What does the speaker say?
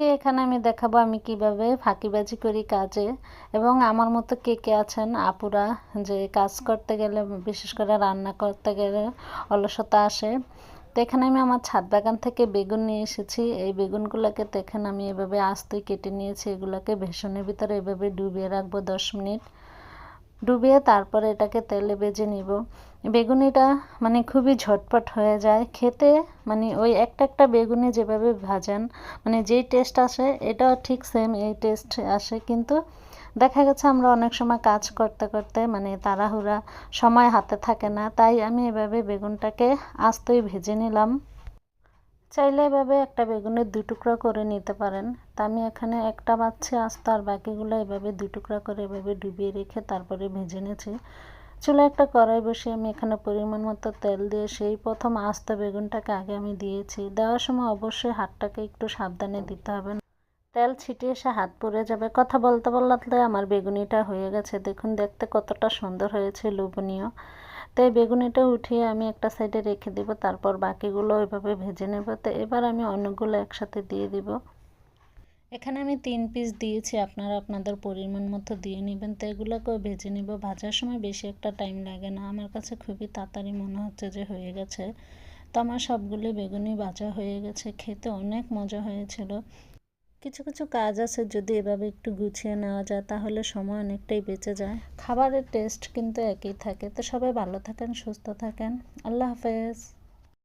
কে এখানে আমি দেখাবো আমি কীভাবে ফাঁকিবাজি করি কাজে? এবং আমার মতো কে কে আছেন? আপুরা, যে কাজ করতে গেলে, বিশেষ করে রান্না করতে গেলে অলসতা আসে। তো এখানে আমি আমার ছাদ বাগান থেকে বেগুন নিয়ে এসেছি। এই বেগুনগুলোকে দেখেন আমি এভাবে আস্তে কেটে নিয়েছি। এগুলোকে ভেষণের ভিতরে এভাবে ডুবিয়ে রাখব দশ মিনিট। ডুবিয়ে তারপরে এটাকে তেলে ভেজে নিব। বেগুনিটা মানে খুবই ঝটপট হয়ে যায়। খেতে মানে ওই একটা একটা বেগুনি যেভাবে ভাজেন মানে যেই টেস্ট আসে, এটাও ঠিক সেম এই টেস্ট আসে। কিন্তু দেখা গেছে আমরা অনেক সময় কাজ করতে করতে মানে তাড়াহুড়া সময় হাতে থাকে না, তাই আমি এভাবে বেগুনটাকে আস্তই ভেজে নিলাম। চাইলে এভাবে একটা বেগুনের দুই টুকরা করে নিতে পারেন। তা আমি এখানে একটা বাচ্চা আস্ত আর বাকিগুলো এভাবে দুই টুকরা করে এভাবে ডুবিয়ে রেখে তারপরে ভেজে নিয়েছি চুলে একটা কড়াই বসে আমি এখানে পরিমাণ মতো তেল দিয়ে সেই প্রথম আস্ত বেগুনটাকে আগে আমি দিয়েছি। দেওয়ার সময় অবশ্যই হাতটাকে একটু সাবধানে দিতে হবে। তেল ছিটিয়ে এসে হাত পুড়ে যাবে। কথা বলতে বলতে আমার বেগুনিটা হয়ে গেছে। দেখুন, দেখতে কতটা সুন্দর হয়েছে, লোভনীয়। তো এই বেগুনিটা উঠিয়ে আমি একটা সাইডে রেখে দেব, তারপর বাকিগুলো ওইভাবে ভেজে নেব। তো এবার আমি অনেকগুলো একসাথে দিয়ে দিব। এখানে আমি তিন পিস দিয়েছি, আপনারা আপনাদের পরিমাণ মতো দিয়ে নেবেন। তো এগুলোকেও ভেজে নেব। ভাজার সময় বেশি একটা টাইম লাগে না। আমার কাছে খুবই তাড়াতাড়ি মনে হচ্ছে যে হয়ে গেছে। তো আমার সবগুলো বেগুনি ভাজা হয়ে গেছে। খেতে অনেক মজা হয়েছিল। কিছু কিছু কাজ আছে যদি এভাবে একটু গুছিয়ে নেওয়া যায় তাহলে সময় অনেকটাই বেঁচে যায়। খাবারের টেস্ট কিন্তু একই থাকে। তো সবাই ভালো থাকেন, সুস্থ থাকেন। আল্লাহ হাফেজ।